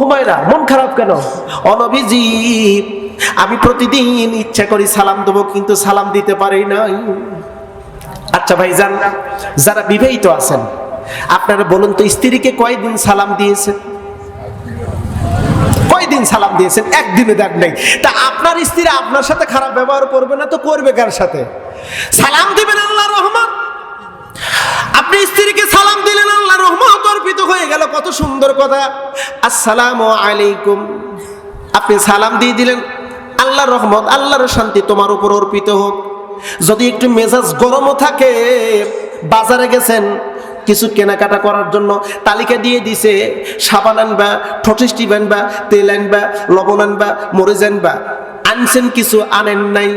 হুমায়রা, মন খারাপ কেন? অনবিজি আমি প্রতিদিন ইচ্ছা করি সালাম দেবো, কিন্তু সালাম দিতে পারি নাই। আচ্ছা ভাই যান যারা বিবাহিত আছেন, আপনারা বলুন তো, স্ত্রীকে কয়দিন সালাম দিয়েছেন? কয়দিন সালাম দিয়েছেন? একদিনে দেন নাই। তা আপনার স্ত্রী আপনার সাথে খারাপ ব্যবহার করবে না তো করবে কার সাথে? সালাম দিবেন আল্লাহ রহমান আপনি স্ত্রীকে সালাম দিলেন, আল্লাহ রহমত অর্পিত হয়ে গেল, কত সুন্দর কথা। আসসালামু আলাইকুম। আপনি সালাম দিয়ে দিলেন আল্লাহর রহমত, আল্লাহর শান্তি তোমার উপর অর্পিত হোক। যদি একটু মেজাজ গরমও থাকে, বাজারে গেছেন, কিছু কেনাকাটা করার জন্য তালিকা দিয়ে দিছে, সাবান আনবা ঠটিস্টি আনবা, তেল আনবা, লবণ আনবা, মরিচ আনবা। আনছেন কিছু, আনেন নাই।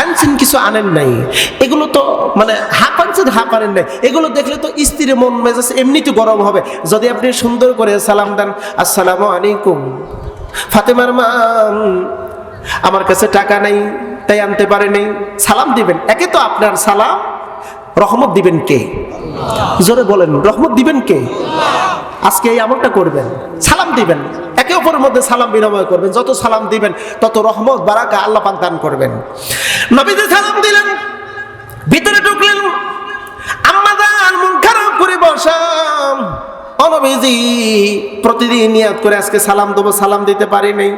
আনছেন কিছু আনেন নাই। এগুলো তো মানে হাফ আনছেন হাফ আনেন নাই। এগুলো দেখলে তো স্ত্রীর মন মেজাজ এমনিতে গরম হবে। যদি আপনি সুন্দর করে সালাম দেন, আসসালামু আলাইকুম, ফাতেমার মা, আমার কাছে টাকা নাই, তাই আনতে পারেনি। সালাম দিবেন। একে তো আপনার সালাম। রহমত দিবেন কে? জোরে বলেন, রহমত দিবেন কে? আজকে এই আমলটা করবেন, সালাম দিবেন, একে অপরের মধ্যে সালাম বিনিময় করবেন, যত সালাম দিবেন, তত রহমত, বারাকা আল্লাহ পাক দান করবেন। নবীতে সালাম দিলেন, ভিতরে ঢুকলেন আম্মা দান মন খারাপ করে বসাম। অনবিজি প্রতিদিন নিয়াত করে আজকে সালাম দেবো, সালাম দিতে পারি নাই।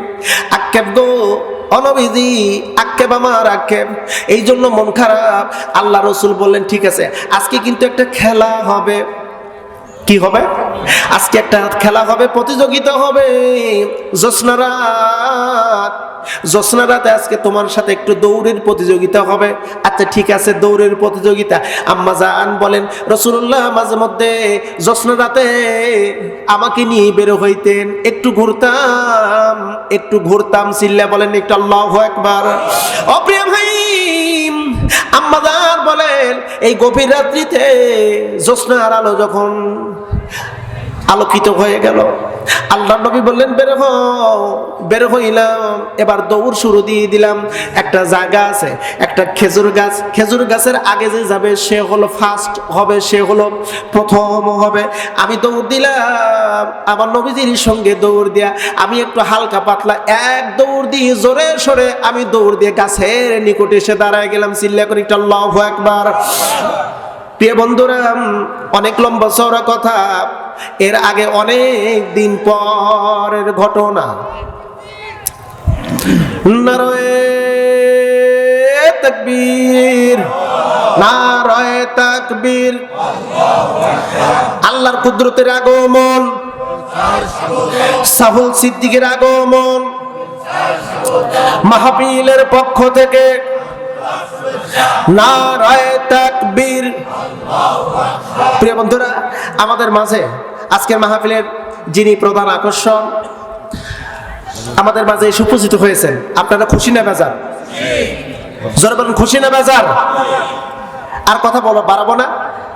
আক্ষেপ গো অনবিজি আক্ষেপ আমার আক্ষেপ। এই জন্য মন খারাপ। আল্লাহ রসুল বললেন, ঠিক আছে, আজকে কিন্তু একটা খেলা হবে। কি হবে? আজকে একটা খেলা হবে, প্রতিযোগিতা হবে। জ্যোৎস্না জ্যোৎস্না রাতে আজকে তোমার সাথে একটু দৌড়ের প্রতিযোগিতা হবে। আচ্ছা ঠিক আছে, দৌড়ের প্রতিযোগিতা। আম্মা জান বলেন রসুল্লাহ মাঝে মধ্যে জ্যোৎস্না রাতে আমাকে নিয়ে বের হইতেন। একটু ঘুরতাম একটু ঘুরতাম সিল্লা বলেন একটু আল্লাহ একবার অপ্রিয় ভাই আম্মাদার বলেন, এই গভীর রাত্রিতে জ্যোৎস্নার আলো যখন আলোকিত হয়ে গেল। আল্লাহ নবী বললেন, বের বের হইলাম। এবার দৌড় শুরু দিয়ে দিলাম। একটা জায়গা আছে, একটা খেজুর গাছ। খেজুর গাছের আগে যে যাবে, সে হলো ফার্স্ট হবে, সে হলো প্রথম হবে। আমি দৌড় দিলাম। আমার নবীজির সঙ্গে দৌড় দিয়া আমি একটু হালকা পাতলা এক দৌড় দিয়ে জোরে সরে আমি দৌড় দিয়ে গাছের নিকটে এসে দাঁড়ায় গেলাম। চিল্লা করে একটা লভ একবার প্রিয় বন্ধুরা অনেক লম্বা চওড়া কথা। এর আগে অনেক দিন পরের ঘটনা। তকবীর, নারয়ে তকবীর। আল্লাহর কুদরতের আগমন। সাহুল সিদ্দিকের আগমন। মাহফিলের পক্ষ থেকে প্রিয় বন্ধুরা, আমাদের মাঝে আজকের মাহফিলের যিনি প্রধান আকর্ষণ, আমাদের মাঝে উপস্থিত হয়েছেন। আপনারা খুশি না বেজার? জোরে বলুন, খুশি না বেজার? আর কথা বলো বাড়াবো না।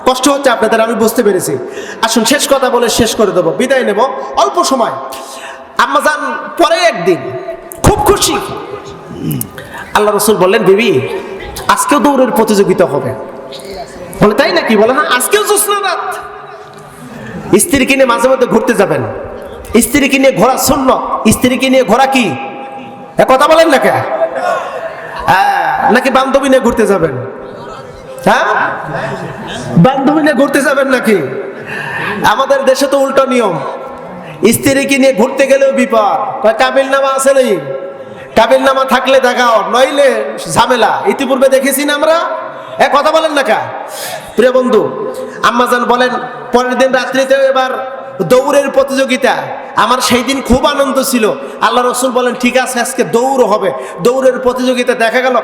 কষ্ট হচ্ছে আপনাদের, আমি বুঝতে পেরেছি। আসুন, শেষ কথা বলে শেষ করে দেবো। বিদায় নেব, অল্প সময়। আম্মা যান পরে একদিন। খুব খুশি। আল্লাহ রসুল বললেন, বিবি আজকেও দৌড়ের প্রতিযোগিতা হবে। বলে তাই নাকি? বলে হ্যাঁ আজকেও জ্যোৎস্না রাত। স্ত্রীকে নিয়ে মাঝে মধ্যে ঘুরতে যাবেন। স্ত্রীকে নিয়ে ঘোরা শূন্য স্ত্রীকে নিয়ে ঘোরা কি? কথা বলেন না কে? হ্যাঁ, নাকি বান্ধবী নিয়ে ঘুরতে যাবেন? হ্যাঁ? বান্ধবী নিয়ে ঘুরতে যাবেন নাকি? আমাদের দেশে তো উল্টো নিয়ম। স্ত্রীকে নিয়ে ঘুরতে গেলেও বিপদ। কাবিল নামা আছে নেই? কাবিল নামা থাকলে দেখাও, নইলে ঝামেলা। ইতিপূর্বে দেখেছি না আমরা? এ কথা বলেন না কা? প্রিয় বন্ধু আম্মাজান বলেন, পরের দিন রাত্রিতেও এবার দৌড়ের প্রতিযোগিতা। আমার সেই দিন খুব আনন্দ ছিল। আল্লাহ রসুল বলেন, ঠিক আছে, আজকে দৌড় হবে। দৌড়ের প্রতিযোগিতা দেখা গেল।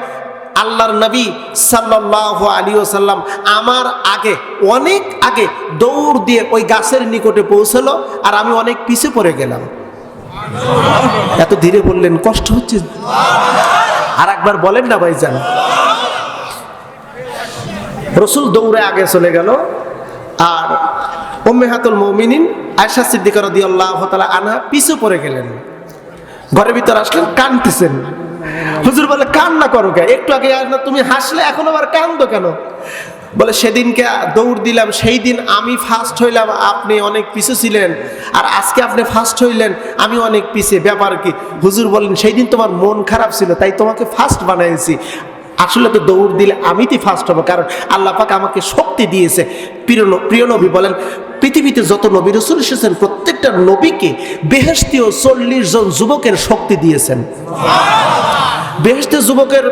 আল্লাহর নবী সাল্লাহ আলী সাল্লাম আমার আগে, অনেক আগে দৌড় দিয়ে ওই গাছের নিকটে পৌঁছালো, আর আমি অনেক পিছে পড়ে গেলাম। এত ধীরে বললেন, কষ্ট হচ্ছে। আর একবার বলেন না ভাইজান। রসুল দৌড়ে আগে চলে গেল, আর ওম্মেহাতুল মমিনিন আয়সা সিদ্দিকা রদি আল্লাহ তালা আনহা পিছু পড়ে গেলেন। ঘরের ভিতর আসলেন কানতেছেন হুজুর বলে কান্না করো কে? একটু আগে তুমি হাসলে, এখন আবার কান্দো কেন? বলে, সেদিনকে দৌড় দিলাম, সেই দিন আমি ফার্স্ট হইলাম, আপনি অনেক পিছু ছিলেন। আর আজকে আপনি ফার্স্ট হইলেন, আমি অনেক পিছিয়ে। ব্যাপার কি? হুজুর বলেন সেই দিন তোমার মন খারাপ ছিল, তাই তোমাকে ফার্স্ট বানাইছি। আসলে তো দৌড় দিলে আমি তো ফার্স্ট হব, কারণ আল্লাহ পাক আমাকে শক্তি দিয়েছে। প্রিয় প্রিয় নবী বলেন, পৃথিবীতে যত নবী রসুল এসেছেন প্রত্যেকটা নবীকে বেহেস্তীয় চল্লিশ জন যুবকের শক্তি দিয়েছেন। বেহেস্তের যুবকের,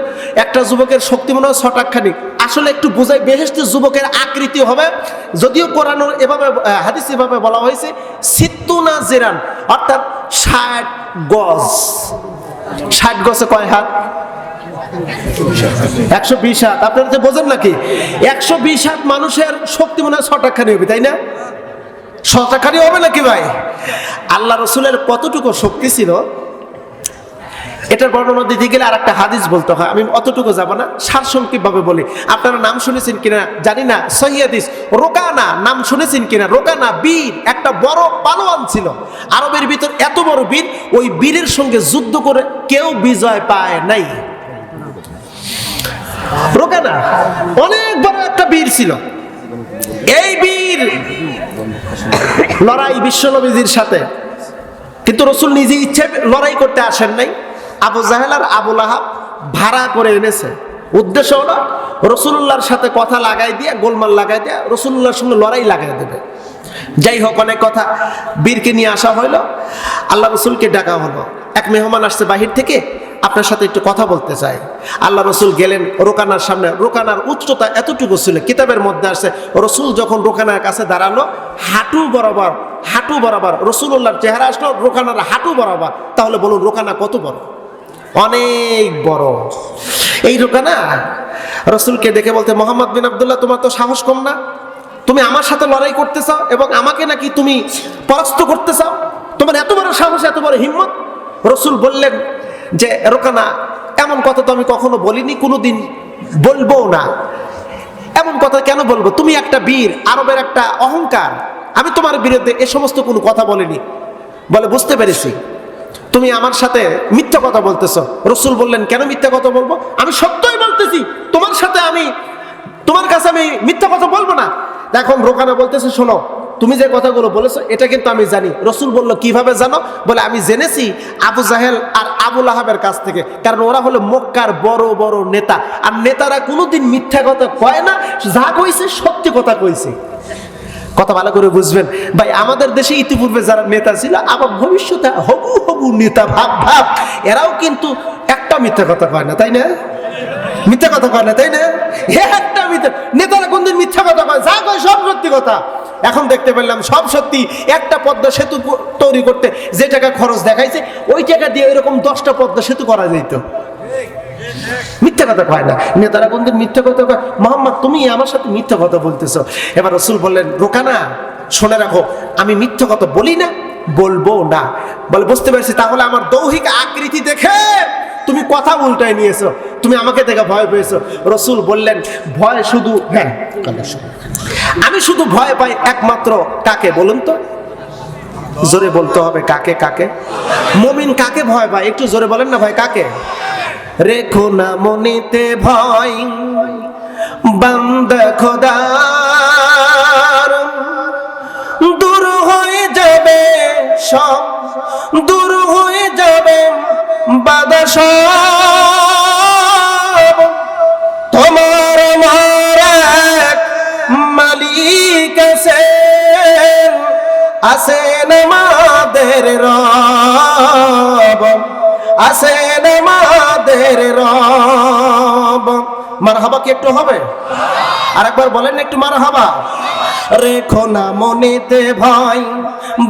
একটা যুবকের শক্তি মনে হয় ছটাকখানি আসলে একটু বোঝাই বেহেস্তের যুবকের আকৃতি হবে, যদিও কোরআনুর এভাবে হাদিস এভাবে বলা হয়েছে, সিত্তুনা জেরান, অর্থাৎ ষাট গজ। ষাট গজে কয় হাত? একশো বিশ হাত। আপনারা বোঝেন নাকি? একশো বিশ হাত মানুষের শক্তি মনে হয় ছটাকখানি হবে, তাই না? ছটাকখানি হবে নাকি ভাই? আল্লাহ রসুলের কতটুকু শক্তি ছিল, এটার বর্ণনা দিতে গেলে আর একটা হাদিস বলতে হয়। আমি অতটুকু যাব না, সারসংক্ষিপভাবে বলি। আপনারা নাম শুনেছেন কিনা জানি না সহিদিস রোকানা, নাম শুনেছেন কিনা? রোকানা বীর, একটা বড় পালোয়ান ছিল। আরবের ভিতর এত বড় বীর, ওই বীরের সঙ্গে যুদ্ধ করে কেউ বিজয় পায় নাই। রোকানা, অনেক বড় একটা বীর ছিল। এই বীর লড়াই বিশ্বনবীজির সাথে। কিন্তু রসুল নিজে ইচ্ছে লড়াই করতে আসেন নাই। আবু জাহেল আর আবুল আহাব ভাড়া করে এনেছে। উদ্দেশ্য হলো রসুল্লাহর সাথে কথা লাগাই দিয়ে, গোলমাল লাগাই দিয়ে রসুল্লাহর সঙ্গে লড়াই লাগাই দেবে। যাই হোক, অনেক কথা। বীরকে নিয়ে আসা হইল। আল্লাহ রসুলকে ডাকা হলো। এক মেহমান আসছে বাহির থেকে। আপনার সাথে একটু কথা বলতে চাই। আল্লাহ রসুল গেলেন রোকানার সামনে। রোকানার উচ্চতা এতটুকু ছিল, কিতাবের মধ্যে আসছে রসুল যখন রোকানার কাছে দাঁড়াল, হাঁটু বরাবর হাঁটু বরাবর রসুল্লাহর চেহারা আসলো, রোকানার হাঁটু বরাবর। তাহলে বলুন, রোকানা কত বড়? অনেক বড়। এই রোকানা, রসুলকে দেখে বলতে, মোহাম্মদ বিন আবদুল্লাহ, তোমার তো সাহস কম না? তুমি আমার সাথে লড়াই করতে চাও এবং আমাকে নাকি তুমি পরাস্ত করতে চাও? তোমার এত বড় সাহস, এত বড় হিম্মত? রসুল বললেন যে, রোকানা, এমন কথা তো আমি কখনো বলিনি, কোনোদিন বলব না। এমন কথা কেন বলব? তুমি একটা বীর, আরবের একটা অহংকার। আমি তোমার বিরুদ্ধে এ সমস্ত কোনো কথা বলিনি। বলে, বুঝতে পেরেছি। তুমি আমার সাথে মিথ্যা কথা বলতেছ। রসুল বললেন, কেন মিথ্যা কথা বলব? আমি সত্যই বলতেছি, তোমার সাথে আমি, তোমার কাছে আমি মিথ্যা কথা বলব না। এখন রোকানা বলতেছে, শোনো, তুমি যে কথাগুলো বলেছ, এটা কিন্তু আমি জানি। রসুল বলল, কীভাবে জানো? বলে, আমি জেনেছি, আবু জাহেল আবুল আহাবের কাছ থেকে, কারণ ওরা হলো মক্কার বড় বড় নেতা। আর নেতারা কোনোদিন মিথ্যা কথা কয় না, যা কইছে সত্যি কথা কইছে। কথা ভালো করে বুঝবেন। ভাই, আমাদের দেশে ইতিপূর্বে যারা নেতা ছিল, আবার ভবিষ্যতে হবু হবু নেতা ভাব ভাব, এরাও কিন্তু একটা মিথ্যা কথা কয় না, তাই না? মিথ্যা কথা কয় না, তাই না? একটা মিথ্যা, নেতারা কোনদিন মিথ্যা কথা কয়, যা কয় সব সত্যি কথা। এখন দেখতে পেলাম সব সত্যি একটা পদ্মা সেতু তৈরি করতে যে টাকা খরচ দেখাইছে, ওই টাকা দিয়ে এরকম দশটা পদ্মা সেতু করা যেত মিথ্যা কথা কয় না। নেতারা বন্ধুর মিথ্যা কথা কয়, মোহাম্মদ, তুমি আমার সাথে মিথ্যা কথা বলতেছো। এবার রসুল বললেন, রোকানা, শুনে রাখো, আমি মিথ্যা কথা বলি না বলব না। বলে, বুঝতে পারছি? তাহলে আমার দৌহিক আকৃতি দেখে তুমি কথা উল্টায় নিয়েছো। তুমি আমাকে দেখে ভয় পেয়েছ। রসুল বললেন, ভয় শুধু হ্যাঁ আমি শুধু ভয় পাই একমাত্র কাকে, বলুন তো? জোরে বলতে হবে কাকে কাকে? মমিন কাকে ভয় পায়? একটু জোরে বলেন না ভাই, কাকে? রেখো না মনিতে ভয়। বান্দা খোদার সব দূর হয়ে যাবে বাধা তোমার আমার এক মালিক আছেন আছেন আমাদের রব, আছেন আমাদের রব। মার হাবা কি একটু হবে? আর একবার বলেন একটু মার হাবা রেখো না মনেতে ভয়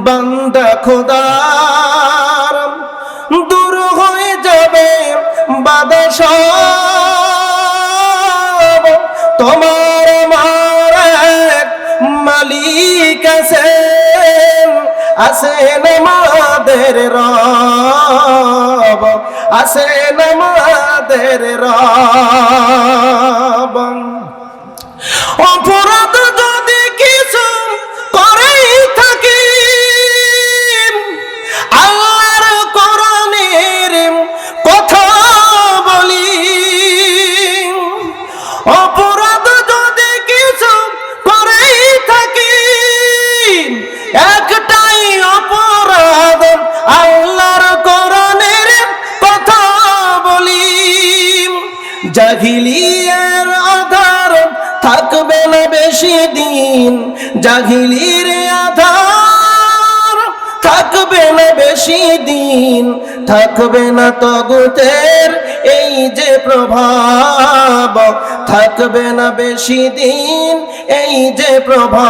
বান্দা খোদার। দূর হয়ে যাবে বাদা সব। তোমার এক মালিক আছেন আছেন আমাদের রব আছেন আমাদের রব। অপরাধ জাহিলিয়ার আধার থাকবে না বেশি দিন। জাহিলির আধার থাকবে না বেশি দিন। থাকবে না তগুতের এই যে প্রভাব। থাকবে না বেশি দিন এই যে প্রভাব।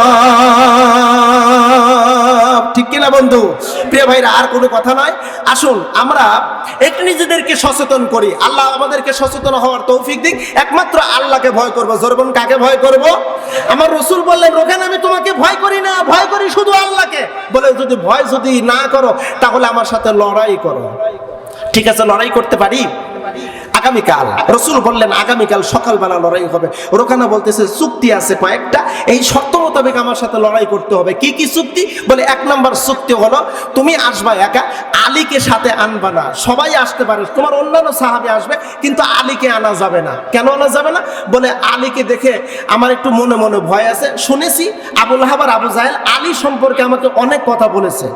ঠিক কিনা বন্ধু? প্রিয় ভাইরা, আর কোনো কথা নয়। আসুন, আমরা একটু নিজেদেরকে সচেতন করি। আল্লাহ আমাদেরকে সচেতন হওয়ার তৌফিক দিক। একমাত্র আল্লাহকে ভয় করব। জোরবন কাকে ভয় করব? আমার রসুল বললেন রোকেন আমি তোমাকে ভয় করি না, ভয় করি শুধু আল্লাহকে। বলে, যদি ভয় যদি না করো, তাহলে আমার সাথে লড়াই করো। ঠিক আছে, লড়াই করতে পারি? আগামীকাল। রসুল বললেন, আগামীকাল সকালবেলা লড়াই হবে। রোকানা বলতেছে, চুক্তি আছে কয়েকটা। এই শর্ত মোতাবেক আমার সাথে লড়াই করতে হবে। কি কি চুক্তি? বলে, এক নম্বর চুক্তি হলো, তুমি আসবা একা, আলীকে সাথে আনবা না। সবাই আসতে পারে, তোমার অন্যান্য সাহাবি আসবে, কিন্তু আলীকে আনা যাবে না। কেন আনা যাবে না? বলে, আলীকে দেখে আমার একটু মনে মনে ভয় আছে। শুনেছি আবুল হাবার আবু জাহেল আলী সম্পর্কে আমাকে অনেক কথা বলেছে।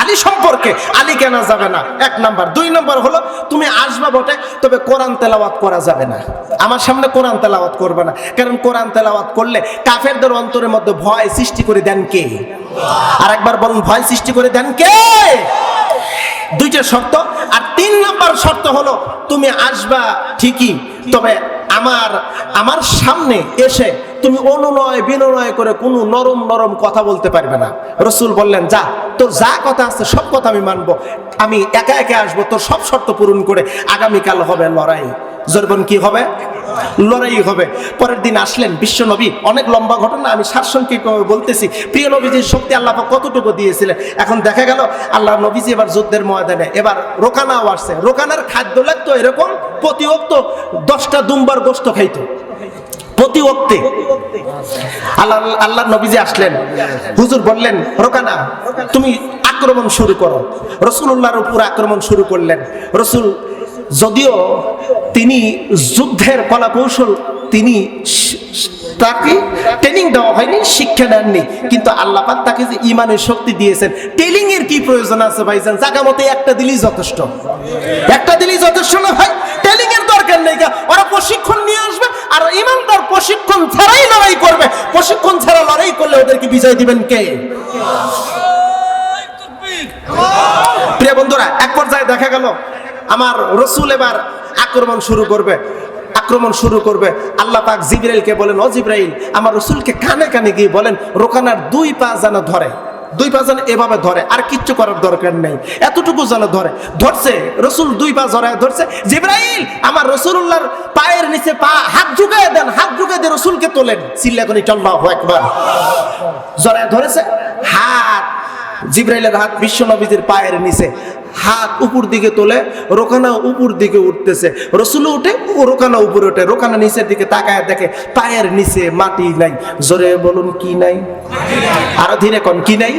আলী সম্পর্কে আলী কেনা যাবে না? এক নাম্বার। দুই নাম্বার হলো, তুমি আসবা বটে, তবে কোরআন তেলাওয়াত করা যাবে না। আমার সামনে কোরআন তেলাওয়াত করবে না। কারণ কোরআন তেলাওয়াত করলে কাফেরদের অন্তরের মধ্যে ভয় সৃষ্টি করে দেন কে? আর একবার বলুন, ভয় সৃষ্টি করে দেন কে? দুইটা শর্ত। আর তিন নাম্বার শর্ত হলো, তুমি আসবা ঠিকই, তবে আমার আমার সামনে এসে তুমি অনুনয় বিনয় করে কোনো নরম নরম কথা বলতে পারবে না। রসুল বললেন, যা, তোর যা কথা আছে, সব কথা আমি মানব। আমি একা একা আসব, তোর সব শর্ত পূরণ করে আগামীকাল হবে লড়াই। জরবন কি হবে? লড়াই হবে। পরের দিন আসলেন বিশ্ব নবী। অনেক লম্বা ঘটনা, আমি সারসংক্ষিকভাবে বলতেছি। প্রিয় নবীজির শক্তি আল্লাহ কতটুকু দিয়েছিলেন? এখন দেখা গেল, আল্লাহ নবীজি এবার যুদ্ধের ময়দানে, এবার রোকানাও আসছে। রোকানার খাদ্য লাগতো এরকম প্রতি অক্ত দশটা দুম্বার গোস্ত খাইতো। প্রতি অক্তে আল্লাহ আল্লাহ নবীজি আসলেন, হুজুর বললেন, রোকানা, তুমি আক্রমণ শুরু করো। রসুল্লাহর উপর আক্রমণ শুরু করলেন। রসুল, যদিও তিনি যুদ্ধের কলা কৌশল তিনি তাকে ট্রেনিং দেওয়া হয়নি, শিক্ষা দেননি, কিন্তু আল্লাহ তাকে যে ইমানের শক্তি দিয়েছেন ট্রেনিং এর কি প্রয়োজন আছে ভাইজান? জায়গা মতে একটা দিলেই যথেষ্ট। একটা দিলেই যথেষ্ট না ভাই? এর ওরা প্রশিক্ষণ নিয়ে আসবে আর ইমানদার প্রশিক্ষণ ছাড়াই লড়াই করবে। প্রশিক্ষণ ছাড়া লড়াই করলে ওদেরকে বিজয় দিবেন কে? প্রিয় বন্ধুরা, এক পর্যায়ে দেখা গেল, আমার রসুল এবার আক্রমণ শুরু করবে, আক্রমণ শুরু করবে। আল্লাহ পাক জিব্রাইলকে বলেন, ও আমার রসুলকে কানে কানে গিয়ে বলেন, রোকানার দুই পা যেন ধরে। দুই পা যেন এভাবে ধরে, আর কিচ্ছু করার দরকার নেই। এতটুকু যেন ধরে, ধরছে, রসুল দুই পা জড়ায় ধরছে, জিব্রাইল, আমার রসুল্লাহর পায়ের নিচে পা, হাত ঝুঁকে দেন, হাত ঝুঁকে দিয়ে রসুলকে তোলেন। চিল্লাগুনি চল্লাহ একবার জড়ায় ধরেছে, হাত, জিব্রাইলের হাত বিশ্ব নবীজির পায়ের নিচে হাত উপর দিকে তোলে, রোকানা উপর দিকে উঠতেছে। রসুল উঠে, রোকানা উপরে উঠে। রোকানা নিচের দিকে তাকায়, দেখে পায়ের নিচে মাটি নাই। জোরে বলুন, কি নাই? আরও ধীরে কন, কি নাই?